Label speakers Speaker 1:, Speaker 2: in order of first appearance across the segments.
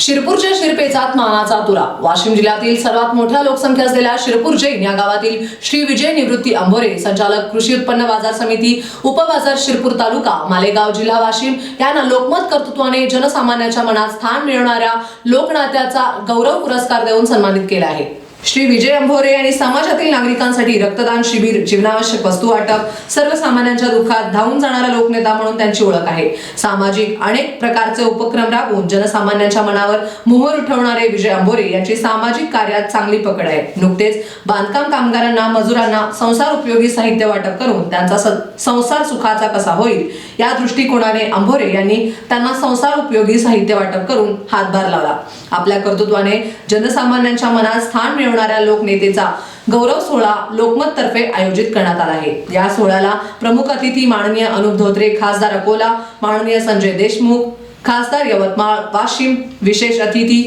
Speaker 1: शिरपूरच्या शिरपेचात मानाचा तुरा. वाशिम जिल्ह्यातील सर्वात मोठ्या लोकसंख्या असलेल्या शिरपूर जैन या गावातील श्री विजय निवृत्ती अंभोरे संचालक कृषी उत्पन्न बाजार समिती उपबाजार शिरपूर तालुका मालेगाव जिल्हा वाशिम यांना लोकमत कर्तृत्वाने जनसामान्याच्या मनात स्थान मिळवणाऱ्या लोकनात्याचा गौरव पुरस्कार देऊन सन्मानित केला आहे. श्री विजय अंभोरे यांनी समाजातील नागरिकांसाठी रक्तदान शिबिर जीवनावश्यक वस्तू वाटप सर्वसामान्यांच्या दुःखात धावून जाणारा लोकनेता म्हणून त्यांची ओळख आहे. सामाजिक अनेक प्रकारचे उपक्रम राबवून जनसामान्यांच्या मनावर मोहर उठवणारे विजय अंभोरे यांची सामाजिक कार्यात चांगली पकड आहे. नुकतेच बांधकाम कामगारांना मजुरांना संसार उपयोगी साहित्य वाटप करून त्यांचा संसार सुखाचा कसा होईल या दृष्टिकोनाने अंभोरे यांनी त्यांना संसार उपयोगी साहित्य वाटप करून हातभार लावला. आपल्या कर्तृत्वाने जनसामान्यांच्या मनात स्थान मिळवणाऱ्या लोकनेतेचा गौरव सोहळा लोकमत तर्फे आयोजित करण्यात आला आहे. या सोहळ्याला प्रमुख अतिथी माननीय अनुप धोत्रे खासदार अकोला माननीय संजय देशमुख खासदार यवतमाळ वाशिम विशेष अतिथी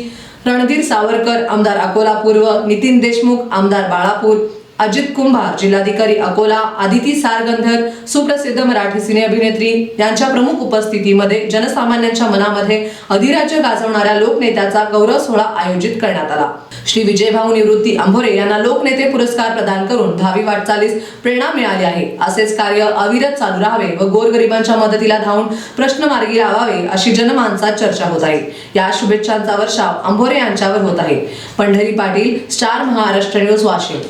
Speaker 1: रणधीर सावरकर आमदार अकोला पूर्व नितीन देशमुख आमदार बाळापूर अजित कुंभार जिल्हाधिकारी अकोला आदिती सारगंधर सुप्रसिद्ध मराठी सिने अभिनेत्री यांच्या प्रमुख उपस्थितीमध्ये जनसामान्यांच्या मनामध्ये अधिराज्य गाजवणाऱ्या लोकनेत्याचा गौरव सोहळा आयोजित करण्यात आला. श्री विजयभाऊ निवृत्ती अंभोरे यांना लोकनेते पुरस्कार प्रदान करून दहावी वाटचालीस प्रेरणा मिळाली आहे. असेच कार्य अविरत चालू राहावे व गोरगरिबांच्या मदतीला धावून प्रश्न मार्गी लावावे अशी जनमानसात चर्चा होत आहे. या शुभेच्छांचा वर्षाव अंभोरे यांच्यावर होत आहे. Pandhari Patil star Maharashtra news Washim.